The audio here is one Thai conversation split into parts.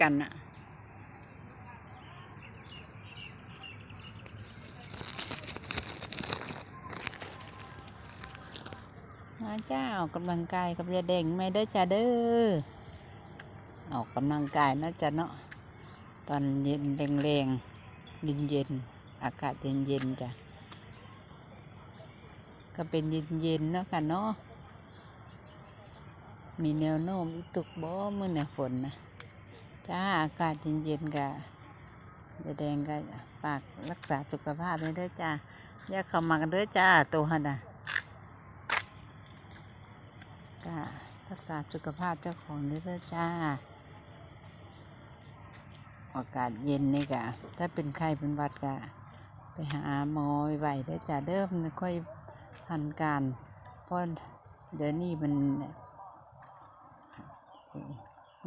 กันอะมาจ้าออกกำลังกายกับยาแดงไม่ได้จ้าเด้อออกกำลังกายนะจ้ะเนาะตอนเย็นแรงๆเย็นเย็นๆอากาศเย็นเย็นๆจ้ะก็เป็นเย็นเย็นๆเนาะค่ะเนาะมีแนวโน้มอีตุกบ่มื้อเนี่ฝนนะ จ้าอากาศเย็นๆกะยาแดงก็ฝากรักษาสุขภาพด้วยเด้อจ้าอย่าเข้ามากันเด้อจ้าตัวหันน่ะก็รักษาสุขภาพเจ้าของด้วยเด้อจ้าอากาศเย็นนี่กะถ้าเป็นไข้เป็นวัดกะไปหาหมอไหวได้จ้าเดิมไม่ค่อยทันการเพราะเดี๋ยวนี้มัน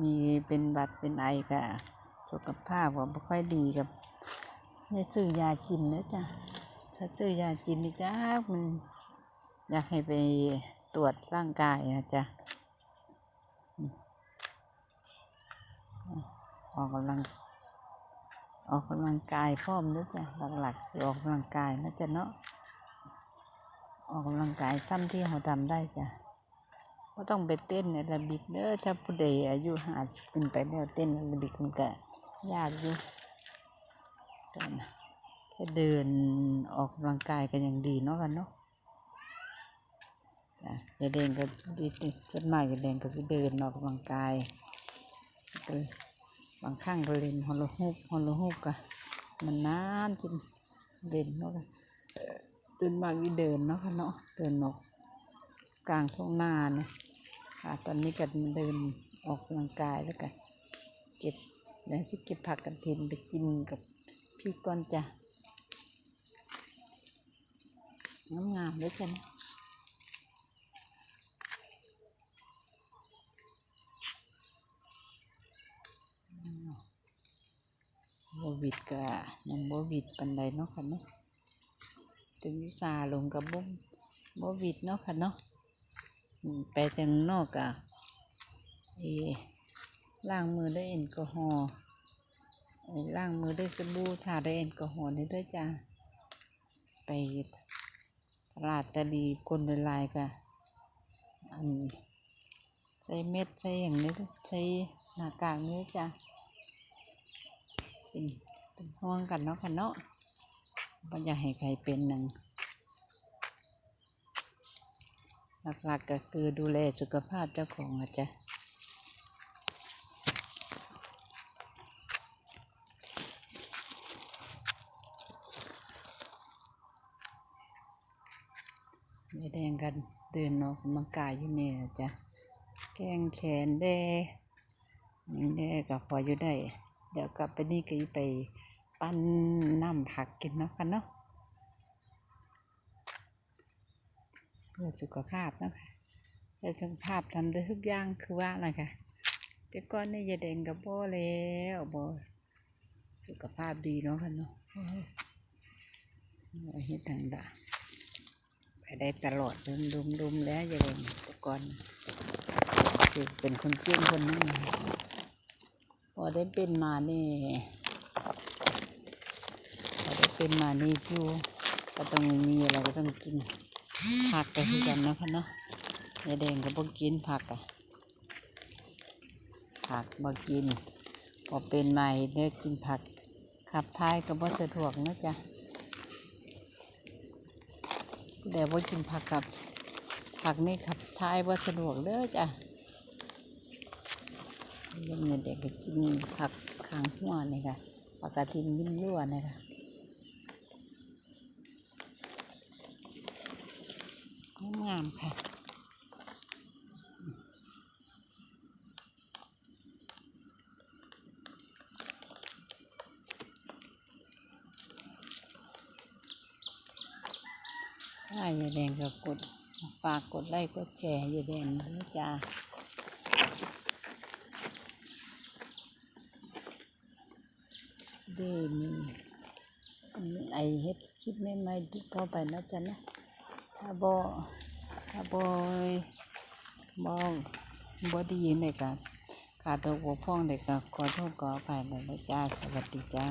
มีเป็นหวัดเป็นไอกะสุขภาพก็ไม่ค่อยดีกับอย่าซื้อยากินนะจ้ะถ้าซื้อยากินนี่จ้ามันอยากให้ไปตรวจร่างกายนะจ๊ะออกกำลังออกกำลังกายพร้อมนะจ๊ะหลักๆออกกำลังกายนะจ๊ะเนาะออกกำลังกายซ้ำที่เราทำได้จ้ะ ก็ต้องไปเต้นแอโรบิกเด้อถ้าผู้ใดอายุหาสิบขึ้นไปแล้วเต้นแอโรบิกมันก็ยากอยู่แต่นแค่เดินออกกำลังกายกันอย่างดีเนาะกันเนาะจ้ะยายแดงก็ดีติส่วนมากยายแดงก็จะเดินออกกำลังกายก็บางครั้งก็เล่นฮอลโลฮูปฮอลโลฮูปก็มันนานจนเล่นเนาะค่ะเอ่อตื่นมากอีเดินเนาะค่ะเนาะเดินออก กลางทุ่งนาเนี่ยค่ะตอนนี้ก็เดินออกกำลังกายแล้วก็เก็บแล้วสิเก็บผักกันเทนไปกินกับพี่ก้อนจ้ะงามๆเลยจ้ะนโบวิดก็ยังโบวิดปันใดเนาะค่ะเนาะถึงวิสาลงกับบ่โบวิดเนาะค่ะเนาะ ไปจังนอกอะเอล้างมือด้วยแอลกอฮอล์ล้างมือด้วยสบู่ทาด้วยแอลกอฮอล์นี่ด้วยจ้าไปตลาดตะลีคนละลายก็อันใส่เม็ดใส่อย่างนี้เด้หน้ากากนี้จ้าเป็นเป็นห่วงกันเนาะค่ะเนาะไม่อยากให้ใครเป็นหนึ่ง หลักๆก็คือดูแลสุขภาพเจ้าของอะจ้ะยายแดงกันเดินออกกำลังกายอยู่เนี่ยนะจ้ะแกงแขนแดนี่แดก็พออยู่ได้ เดี๋ยวกลับไปนี่ก็ไปปั้นน้ำผักกินเนาะกันเนาะ เพื่อสุขภาพนะคะเพื่อสุขภาพทำได้ทุกอย่างคือว่าอะไรคะแต่ก่อนนี่ยายแดงกับบ่แล้วบ่สุขภาพดีเนาะค่ะเนาะอ้ยเอาเฮ็ดทางดาไปได้ตลอดดุมดุมดุมแล้วยายแดงแต่ก่อนคือเป็นคนเก่งคนนึงนพอได้เป็นมานี่พอได้เป็นมานี่อยู่ก็ต้องมีอะไรก็ต้องกิน ผักกันคือกันเนาะค่ะเนาะยายแดงก็บ่กินผักอะผักบ่กินพอเป็นใหมาได้กินผักขับท้ายก็บ่สะดวกนะจ๊ะแต่บ่กินผักกับผักนี่ขับท้ายบ่สะดวกเด้อจ้ะยังเงินเด็กก็กินผักขางหัวนี่ค่ะผักกระทินยิ้มรั่วนี่ค่ะ งามค่ะ ถ้ายาแดงก็กด ฝากกดไลค์กดแชร์ยาแดงนะจ้าได้มีไอเฮ็ดคลิปใหม่ๆที่เข้าไปนะจ๊ะนะ ถ้าบ่ถ้าบ่บ่บ่ดีเนี่ยก็ขาดตกบกพร่องเด็กก็ขอโทษขออภัยในนะจ้าสวัสดีจ้า